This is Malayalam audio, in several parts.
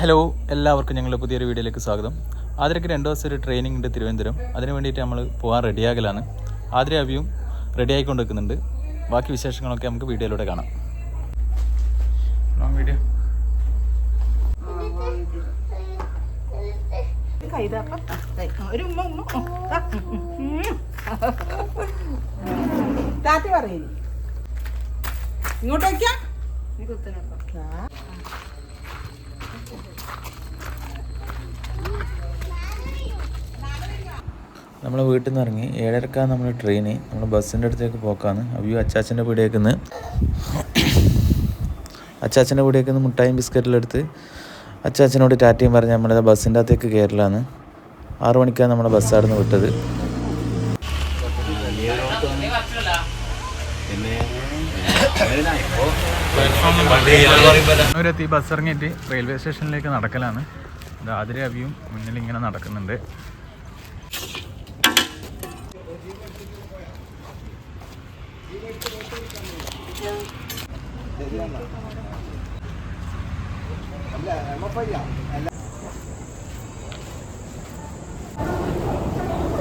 ഹലോ എല്ലാവർക്കും ഞങ്ങളുടെ പുതിയൊരു വീഡിയോയിലേക്ക് സ്വാഗതം. ആതിരക്ക് രണ്ട് ദിവസം ഒരു ട്രെയിനിങ് ഉണ്ട് തിരുവനന്തപുരം. അതിന് വേണ്ടിയിട്ട് നമ്മൾ പോകാൻ റെഡിയാകലാണ് ആതിര അവിയും റെഡി ആയിക്കൊണ്ട് നിൽക്കുന്നുണ്ട് ബാക്കി വിശേഷങ്ങളൊക്കെ നമുക്ക് വീഡിയോയിലൂടെ കാണാം. വീഡിയോ ഒരു. താത്തി ഇങ്ങോട്ട് വയ്ക്കാം നമ്മൾ വീട്ടിൽ നിന്ന് ഇറങ്ങി ഏഴരക്കാണ് നമ്മൾ ട്രെയിന് നമ്മൾ ബസ്സിന്റെ അടുത്തേക്ക് പോക്കാണ് അവിയോ അച്ചാച്ചന്റെ വീടേക്ക് നിന്ന് അച്ചാച്ചന്റെ വീടേക്ക് നിന്ന് മുട്ടായും ബിസ്ക്കറ്റിലെടുത്ത് അച്ചാച്ചനോട് ടാറ്റയും പറഞ്ഞ് നമ്മുടെ ബസ്സിന്റെ അകത്തേക്ക് കയറലാണ് ആറു മണിക്കാണ് നമ്മളെ ബസ്സായിരുന്നു വിട്ടത്. കണ്ണൂരെത്തി ബസ് ഇറങ്ങിയിട്ട് റെയിൽവേ സ്റ്റേഷനിലേക്ക് നടക്കലാണ്. ഇത് ആതിര അവിയും മുന്നിൽ ഇങ്ങനെ നടക്കുന്നുണ്ട്.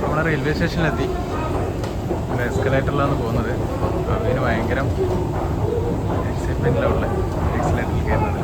നമ്മളെ റെയിൽവേ സ്റ്റേഷനിലെത്തി എസ്കലേറ്ററിലാണ് പോകുന്നത്. അതിന് ഭയങ്കര എക്സൈറ്റ്മെന്റിലാണ് ഉള്ളത് എക്സലേറ്ററിൽ കയറുന്നത്.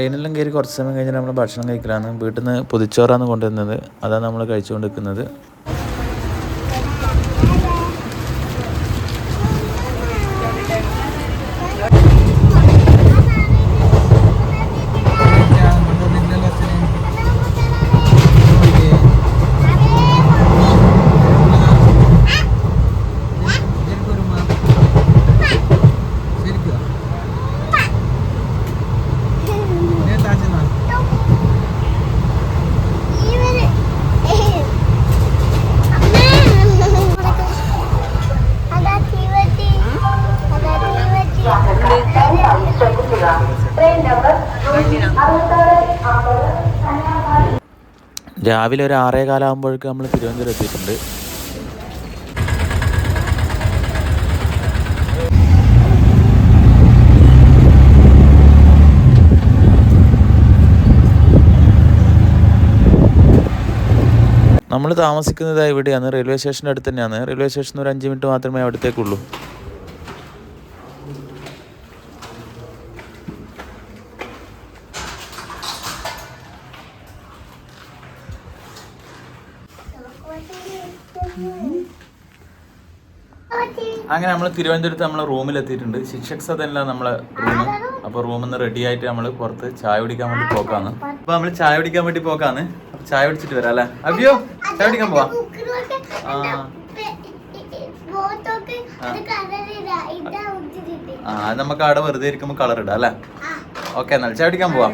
ട്രെയിനെല്ലാം കയറി കുറച്ച് സമയം കഴിഞ്ഞാൽ നമ്മൾ ഭക്ഷണം കഴിക്കലാണ്. വീട്ടിൽ നിന്ന് പൊതിച്ചോറാണ് കൊണ്ടുവരുന്നത്. അതാണ് നമ്മൾ കഴിച്ചുകൊണ്ടിരിക്കുന്നത്. രാവിലെ ഒരു ആറേ കാലാകുമ്പോഴേക്ക് നമ്മൾ തിരുവനന്തപുരം എത്തിയിട്ടുണ്ട്. നമ്മൾ താമസിക്കുന്നത് ഇവിടെയാണ് റെയിൽവേ സ്റ്റേഷന്റെ അടുത്ത് തന്നെയാണ്. റെയിൽവേ സ്റ്റേഷനിൽ ഒരു അഞ്ച് മിനിറ്റ് മാത്രമേ അവിടത്തേക്കുള്ളൂ. അങ്ങനെ നമ്മൾ തിരുവനന്തപുരത്ത് നമ്മളെ റൂമിലെത്തിയിട്ടുണ്ട്. ശിക്ഷക് സദനിലാണ് നമ്മളെ റൂം അപ്പോൾ റൂമിൽ നിന്ന് റെഡി ആയിട്ട് നമ്മൾ പുറത്ത് ചായ കുടിക്കാൻ വേണ്ടി പോക്കാണ് അപ്പോൾ നമ്മൾ ചായ കുടിക്കാൻ വേണ്ടി പോക്കാണ് അപ്പോൾ ചായ കുടിച്ചിട്ട് വരാം അല്ലേ? അയ്യോ ചായ കുടിക്കാൻ പോവാ. ആ. നമുക്ക് അവിടെ വെറുതെ ഇരിക്കുമ്പോൾ കളർ ഇടാം അല്ലേ? ഓക്കെ എന്നാൽ ചായ കുടിക്കാൻ പോവാം.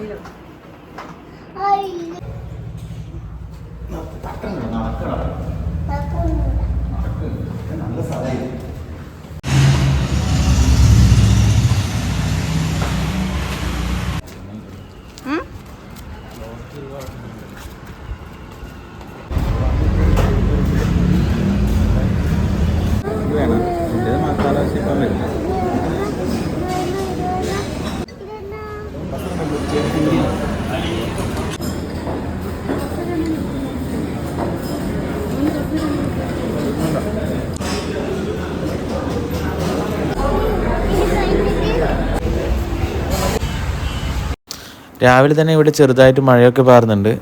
Lord. രാവിലെ തന്നെ ഇവിടെ ചെറുതായിട്ട് മഴയൊക്കെ പാറുന്നുണ്ട്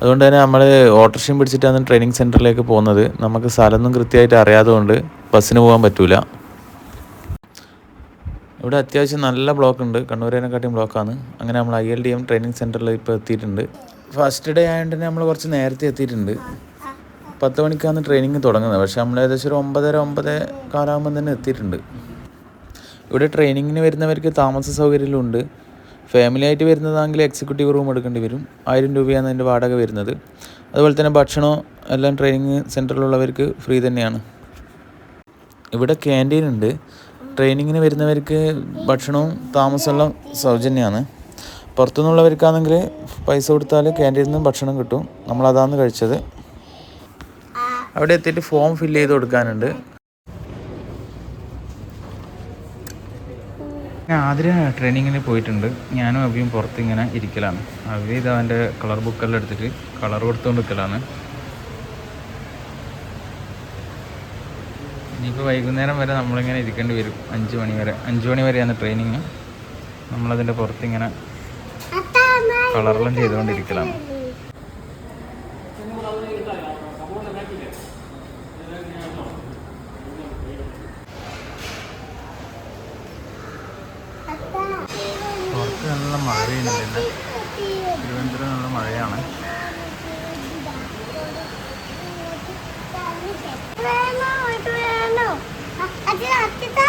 അതുകൊണ്ട് തന്നെ നമ്മൾ ഓട്ടോറിക്ഷയും പിടിച്ചിട്ടാണ് ട്രെയിനിങ് സെന്ററിലേക്ക് പോകുന്നത് നമുക്ക് സ്ഥലമൊന്നും കൃത്യമായിട്ട് അറിയാതെ കൊണ്ട് ബസ്സിന് പോകാൻ പറ്റൂല. ഇവിടെ അത്യാവശ്യം നല്ല ബ്ലോക്ക് ഉണ്ട്. കണ്ണൂരേനെക്കാട്ടിയും ബ്ലോക്കാണ് അങ്ങനെ നമ്മൾ I L D M training സെന്ററിൽ ഇപ്പോൾ എത്തിയിട്ടുണ്ട്. ഫസ്റ്റ് ഡേ ആയതുകൊണ്ട് തന്നെ നമ്മൾ കുറച്ച് നേരത്തെ എത്തിയിട്ടുണ്ട്. പത്ത് മണിക്കാണ് ട്രെയിനിങ് തുടങ്ങുന്നത്. പക്ഷേ നമ്മൾ ഏകദേശം ഒരു ഒമ്പതര ഒമ്പത് കാലാകുമ്പം തന്നെ എത്തിയിട്ടുണ്ട്. ഇവിടെ ട്രെയിനിങ്ങിന് വരുന്നവർക്ക് താമസ സൗകര്യമുണ്ട് ഫാമിലി ആയിട്ട് വരുന്നതാണെങ്കിൽ എക്സിക്യൂട്ടീവ് റൂം എടുക്കേണ്ടി വരും. ആയിരം രൂപയാണ് അതിന്റെ വാടക വരുന്നത്. അതുപോലെ തന്നെ ഭക്ഷണവും എല്ലാം ട്രെയിനിങ് സെന്ററിലുള്ളവർക്ക് ഫ്രീ തന്നെയാണ്. ഇവിടെ ക്യാന്റീൻ ഉണ്ട്. ട്രെയിനിങ്ങിന് വരുന്നവർക്ക് ഭക്ഷണവും താമസമെല്ലാം സൗജന്യമാണ്. പുറത്തുനിന്നുള്ളവർക്കാണെങ്കിൽ പൈസ കൊടുത്താൽ ക്യാന്റീനിൽ നിന്ന് ഭക്ഷണം കിട്ടും. നമ്മളതാണ് കഴിച്ചത്. അവിടെ എത്തിയിട്ട് ഫോം ഫില്ല് ചെയ്ത് കൊടുക്കാനുണ്ട്. ഞാൻ ആദ്യം ട്രെയിനിങ്ങിന് പോയിട്ടുണ്ട്. ഞാനും അവിയും പുറത്ത് ഇങ്ങനെ ഇരിക്കലാണ്. അവി ഇത് അവന്റെ കളർ ബുക്കെല്ലാം എടുത്തിട്ട് കളർ കൊടുത്തുകൊണ്ട് നിൽക്കലാണ് ഇനിയിപ്പോൾ വൈകുന്നേരം വരെ നമ്മളിങ്ങനെ ഇരിക്കേണ്ടി വരും. അഞ്ച് മണി വരെ. അഞ്ച് മണി വരെയാണ് ട്രെയിനിങ് നമ്മളതിന്റെ പുറത്തിങ്ങനെ കളറെല്ലാം ചെയ്തുകൊണ്ടിരിക്കലാണ്. നല്ല മഴയുണ്ട് തിരുവനന്തപുരം നല്ല മഴയാണ് വേണോ ഇത് വേണോ അത് അച്ഛതാ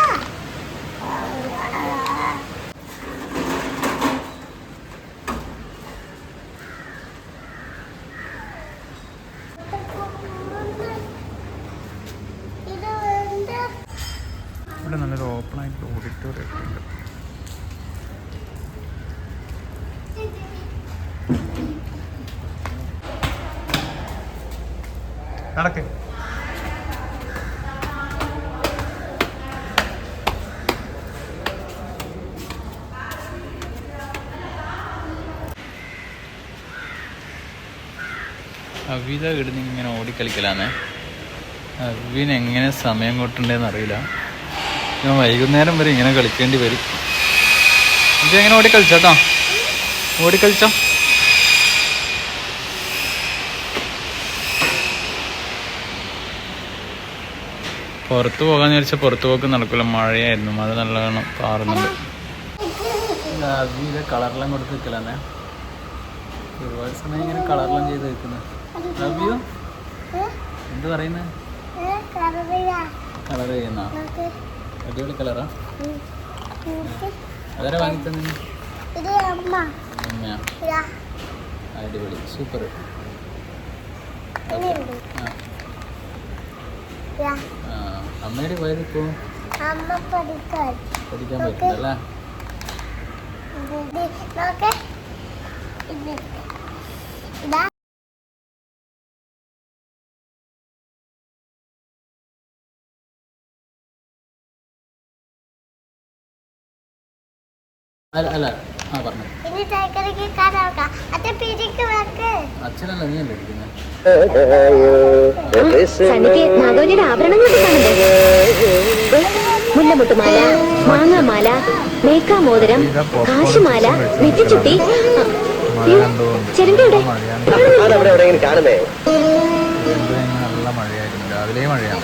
ഇത് വേണ്ട ഇവിടെ നല്ലൊരു ഓപ്പൺ ആയിട്ടുള്ള ഓഡിറ്റോറിയം ഒക്കെ ഉണ്ട് നടക്ക്. അവിത ഇടുന്ന് ഇങ്ങനെ ഓടിക്കളിക്കലാന്നേ. അവിന് എങ്ങനെ സമയം കൊട്ടുണ്ടെന്ന് അറിയില്ല. ഞാൻ വൈകുന്നേരം വരെ ഇങ്ങനെ കളിക്കേണ്ടി വരും. ഇത് എങ്ങനെ ഓടിക്കളിച്ചോട്ടോ ഓടിക്കളിച്ചോ? പുറത്ത് പോകാന്ന് വിചാരിച്ചാൽ പുറത്ത് പോക്ക് നടക്കില്ല മഴയായിരുന്നു. മഴ നല്ലതാണ് പാറുന്നുണ്ട്. അവിയിലെ കളറെല്ലാം കൊടുത്ത് നിൽക്കലാന്നേ ഒരുപാട് സമയം ഇങ്ങനെ കളറെല്ലാം ചെയ്ത് വെക്കുന്നത് അവിയോ എന്ത് പറയുന്നത് കളർ ചെയ്യുന്ന? അടിപൊളി കളറാ നമുക്ക് വാങ്ങിത്തന്നെ അടിപൊളി. സൂപ്പർ ആ. അമ്മയുടെ പോയത് ഇപ്പോൾ അമ്മ പഠിക്കാൻ. പഠിക്കാൻ പറ്റുന്നല്ലേ ഇത് ഇത് നോക്ക്. ഇത് ഇതാ. അല്ല അല്ല. ആ പറഞ്ഞു. അച്ഛനല്ല നീ അല്ലേ നാഗവല്ലിയുടെ ആഭരണങ്ങളൊക്കെ മുല്ലമുട്ടുമാല മാങ്ങാമാല മേക്കാമോതിരം കാശുമാല നെറ്റിച്ചുട്ടി നല്ല മഴയായിരുന്നു. രാവിലെ മഴയാണ്.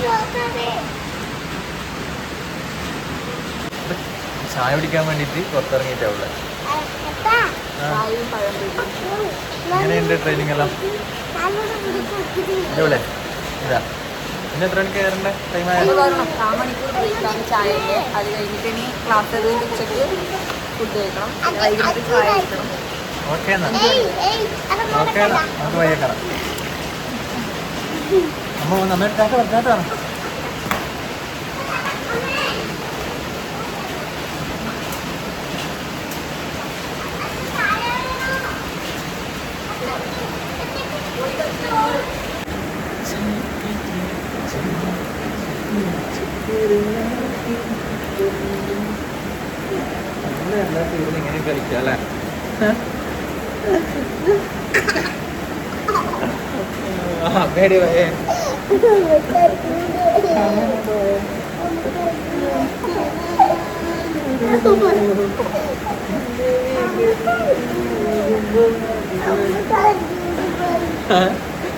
ചായ പിടിക്കാൻ വേണ്ടിയിട്ട് പുറത്തിറങ്ങിയിട്ടാ ഉള്ളത് എങ്ങനെയുണ്ട് ട്രെയിനിങ് എല്ലാം. നല്ലോണം പിടിക്കും അടിപൊളി ഇതാ. പിന്നെ എത്ര മണിക്ക് കയറേണ്ട ടൈം ആയാലും മണിക്കൂർ ബ്രേക്കാണ് അത് കഴിഞ്ഞിട്ട് ഇനി ക്ലാസ് അത് ഉച്ചയ്ക്ക് ഫുഡ് കഴിക്കണം. ചായ ഓക്കെ എന്നാ. ഓക്കെ നമുക്ക് വയ്യേക്കണം അമ്മ നമ്മൾ ടാറ്റ പറ ഇങ്ങനെ കളിക്കാം അല്ലേ ആ പേടി പോയേ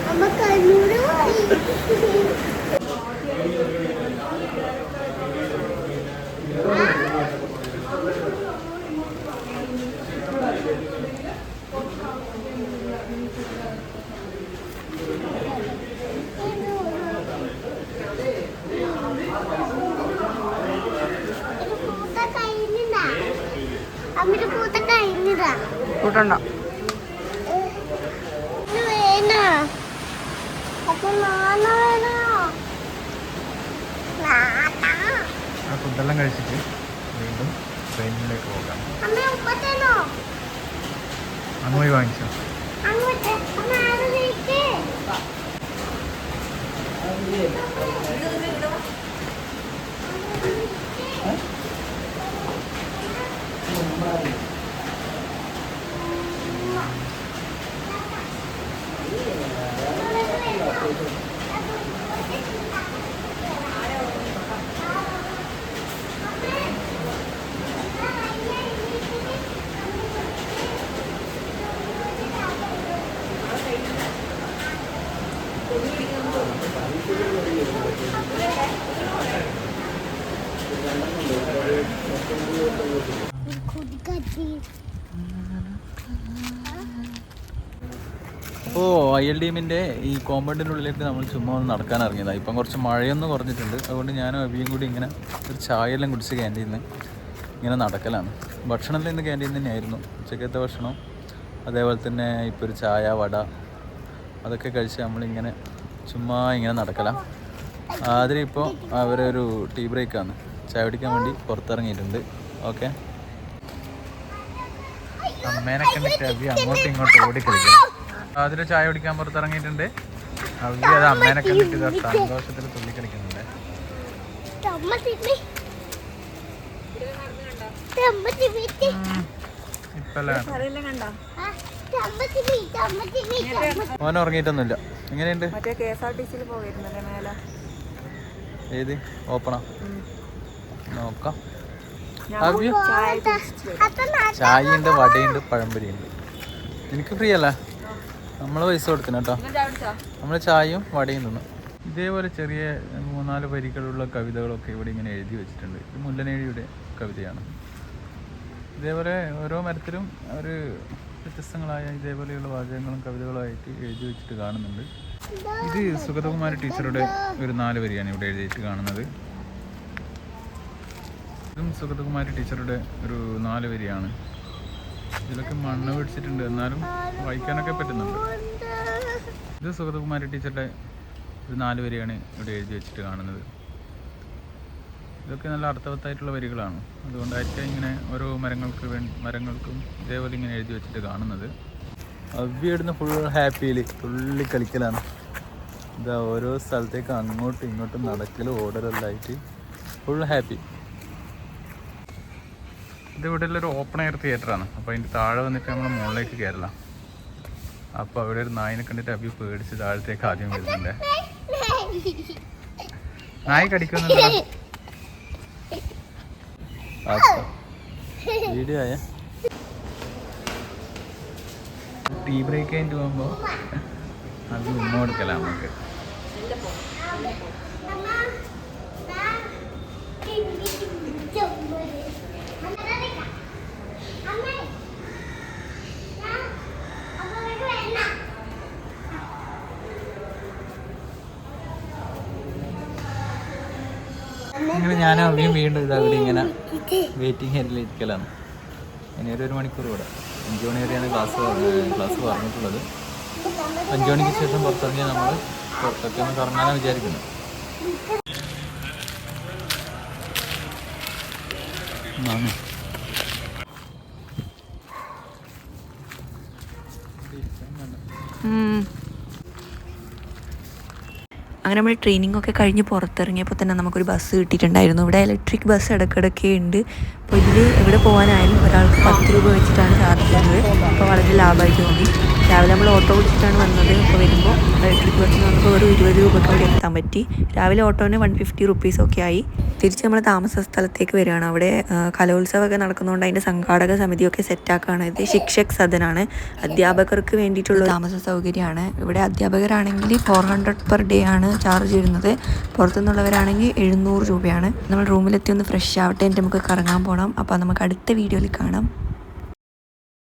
അമ്മ കണ്ണൂര് പോയി കൂട്ടണ്ട ഇത് വേണോ അപ്പൊ നാണ വേണോ നാണ ആ ഫുഡെല്ലാം കഴിച്ചിട്ട് വീണ്ടും ട്രെയിനിലേക്ക് പോകാം. അമ്മ ഉപ്പത്തനോ അങ്ങ് പോയി വാങ്ങിച്ചോ അപ്പോൾ ഐ എൽ ടീമിന്റെ ഈ കോമ്പൗണ്ടിന്റെ ഉള്ളിലേക്ക് നമ്മൾ ചുമ്മാ ഒന്ന് നടക്കാൻ ഇറങ്ങിയതാണ് ഇപ്പം കുറച്ച് മഴയൊന്നും കുറഞ്ഞിട്ടുണ്ട്. അതുകൊണ്ട് ഞാനും അവിയും കൂടി ഇങ്ങനെ ഒരു ചായയെല്ലാം കുടിച്ച് ക്യാന്റീനിൽ ഇങ്ങനെ നടക്കലാണ്. ഭക്ഷണമെല്ലാം ഇന്ന് ക്യാന്റീൻ തന്നെയായിരുന്നു. ഉച്ചക്കത്തെ ഭക്ഷണം അതേപോലെ തന്നെ ഇപ്പോൾ ഒരു ചായ വട അതൊക്കെ കഴിച്ച് നമ്മളിങ്ങനെ ചുമ്മാ ഇങ്ങനെ നടക്കലാണ് ആതിരി ഇപ്പോൾ അവരൊരു ടീ ബ്രേക്കാണ് ചായ കുടിക്കാൻ വേണ്ടി പുറത്തിറങ്ങിയിട്ടുണ്ട്. ഓക്കെ അമ്മേനെ കണ്ടിട്ട് അവി അങ്ങോട്ടും ഇങ്ങോട്ടും ഓടിക്കളിക്കും അതിൽ ചായ കുടിക്കാൻ പുറത്തിറങ്ങിയിട്ടുണ്ട്. അവി അത് അമ്മേനെ കണ്ടിട്ട് സന്തോഷത്തിൽ തിമ്മി മോൻ ഉറങ്ങിയിട്ടൊന്നുമില്ല. എങ്ങനെയുണ്ട്? ഏത്? ഓപ്പണാ? നോക്കാം. ഞാൻ അവ്യ ചായ ഉണ്ട് വടയുണ്ട് പഴംപൊരി വടയുണ്ട് പഴംപൊരിയുണ്ട്. എനിക്ക് ഫ്രീ അല്ല നമ്മൾ പൈസ കൊടുക്കണം കേട്ടോ. നമ്മൾ ചായയും വടയും തിന്നു. ഇതേപോലെ ചെറിയ മൂന്നാൽ വരികളുള്ള കവിതകളൊക്കെ ഇവിടെ ഇങ്ങനെ എഴുതി വെച്ചിട്ടുണ്ട്. ഇത് മുല്ലനേഴിയുടെ കവിതയാണ്. ഇതേപോലെ ഓരോ മരത്തിലും ഒരു വ്യത്യസ്തങ്ങളായ ഇതേപോലെയുള്ള വാചകങ്ങളും കവിതകളായിട്ട് എഴുതി വെച്ചിട്ട് കാണുന്നുണ്ട്. ഇത് സുഗതകുമാരി ടീച്ചറുടെ ഒരു നാല് വരിയാണ് ഇവിടെ എഴുതിയിട്ട് കാണുന്നത്. ഇതും സുഗതകുമാരി ടീച്ചറുടെ ഒരു നാല് വരിയാണ്. ഇതിലൊക്കെ മണ്ണ് പിടിച്ചിട്ടുണ്ട്. എന്നാലും വായിക്കാനൊക്കെ പറ്റുന്നുണ്ട്. ഇത് സുഗതകുമാരി ടീച്ചറുടെ ഒരു നാല് വരിയാണ് ഇവിടെ എഴുതി വെച്ചിട്ട് കാണുന്നത്. ഇതൊക്കെ നല്ല അർത്ഥവത്തായിട്ടുള്ള വരികളാണ്. അതുകൊണ്ടായിരിക്കും ഇങ്ങനെ ഓരോ മരങ്ങൾക്ക് വേണ്ടി മരങ്ങൾക്കും ഇതേപോലെ ഇങ്ങനെ എഴുതി വെച്ചിട്ട് കാണുന്നത്. അവിടുന്ന് ഫുൾ ഹാപ്പിയിൽ തുള്ളി കളിക്കലാണ്. ഇതാ ഓരോ സ്ഥലത്തേക്ക് അങ്ങോട്ടും ഇങ്ങോട്ടും നടക്കലും ഓടലെല്ലാം ആയിട്ട് ഫുൾ ഹാപ്പി ഇത് ഇവിടെ ഒരു ഓപ്പൺ എയർ തിയേറ്ററാണ് അപ്പോൾ അതിന്റെ താഴെ വന്നിട്ട് നമ്മൾ മുകളിലേക്ക് കയറലാം അപ്പോൾ അവിടെ ഒരു നായിനെ കണ്ടിട്ട് അഭി പേടിച്ച് താഴത്തേക്ക് ആദ്യം വരുന്നുണ്ട്. നായി കടിക്കുന്നുണ്ടോ? വീഡിയോ ആയ. ടീ ബ്രേക്ക് കഴിഞ്ഞിട്ട് പോകുമ്പോൾ അത് ഉമ്മ കൊടുക്കല നമുക്ക്. ഇങ്ങനെ അവിടെയും വീണ്ടും ഇത് അവിടെ ഇങ്ങനെ വെയിറ്റിംഗ് ഏരിയയിൽ ഇരിക്കലാണ്. ഇനി ഒരു മണിക്കൂർ കൂടെ അഞ്ച് മണി വരെയാണ് ക്ലാസ് ക്ലാസ് പറഞ്ഞിട്ടുള്ളത്. അഞ്ച് മണിക്ക് ശേഷം പുറത്തിറങ്ങി നമ്മൾ പുറത്തൊക്കെ ഒന്ന് കറങ്ങാനാണ് വിചാരിക്കുന്നത് ആണ്. അങ്ങനെ നമ്മൾ ട്രെയിനിങ് ഒക്കെ കഴിഞ്ഞ് പുറത്തിറങ്ങിയപ്പോൾ തന്നെ നമുക്കൊരു ബസ് കിട്ടിയിട്ടുണ്ടായിരുന്നു. ഇവിടെ ഇലക്ട്രിക് ബസ് ഇടയ്ക്കിടയ്ക്ക് ഉണ്ട്. അപ്പോൾ ഇതിൽ എവിടെ പോകാനായാലും ഒരാൾക്ക് പത്ത് രൂപ വെച്ചിട്ടാണ് ചാർജ് ചെയ്യുന്നത്. അപ്പോൾ വളരെ ലാഭമായിട്ട് തോന്നി. രാവിലെ നമ്മൾ ഓട്ടോ വിളിച്ചിട്ടാണ് വന്നത്. അപ്പോൾ വരുമ്പോൾ ഇലക്ട്രിക് ബസ്സിന് നമുക്ക് ഒരു ഇരുപത് രൂപയ്ക്ക് അവിടെ എത്താൻ പറ്റി. രാവിലെ ഓട്ടോന് വൺ ഫിഫ്റ്റി റുപ്പീസ് ഒക്കെ ആയി. തിരിച്ച് നമ്മൾ താമസ സ്ഥലത്തേക്ക് വരികയാണ്. അവിടെ കലോത്സവമൊക്കെ നടക്കുന്നതുകൊണ്ട് അതിന്റെ സംഘാടക സമിതിയൊക്കെ സെറ്റാക്കുകയാണ് ഇത് ശിക്ഷക് സദനാണ്. അധ്യാപകർക്ക് വേണ്ടിയിട്ടുള്ള താമസ സൗകര്യമാണ്. ഇവിടെ അധ്യാപകരാണെങ്കിൽ ഫോർ ഹൺഡ്രഡ് പെർ ഡേ ആണ് ചാർജ് ചെയ്യുന്നത് പുറത്തുനിന്നുള്ളവരാണെങ്കിൽ എഴുന്നൂറ് രൂപയാണ്. നമ്മൾ റൂമിലെത്തി ഒന്ന് ഫ്രഷ് ആവട്ടെ. എന്നിട്ട് നമുക്ക് കറങ്ങാൻ പോകണം അപ്പോൾ നമുക്ക് അടുത്ത വീഡിയോയിൽ കാണാം.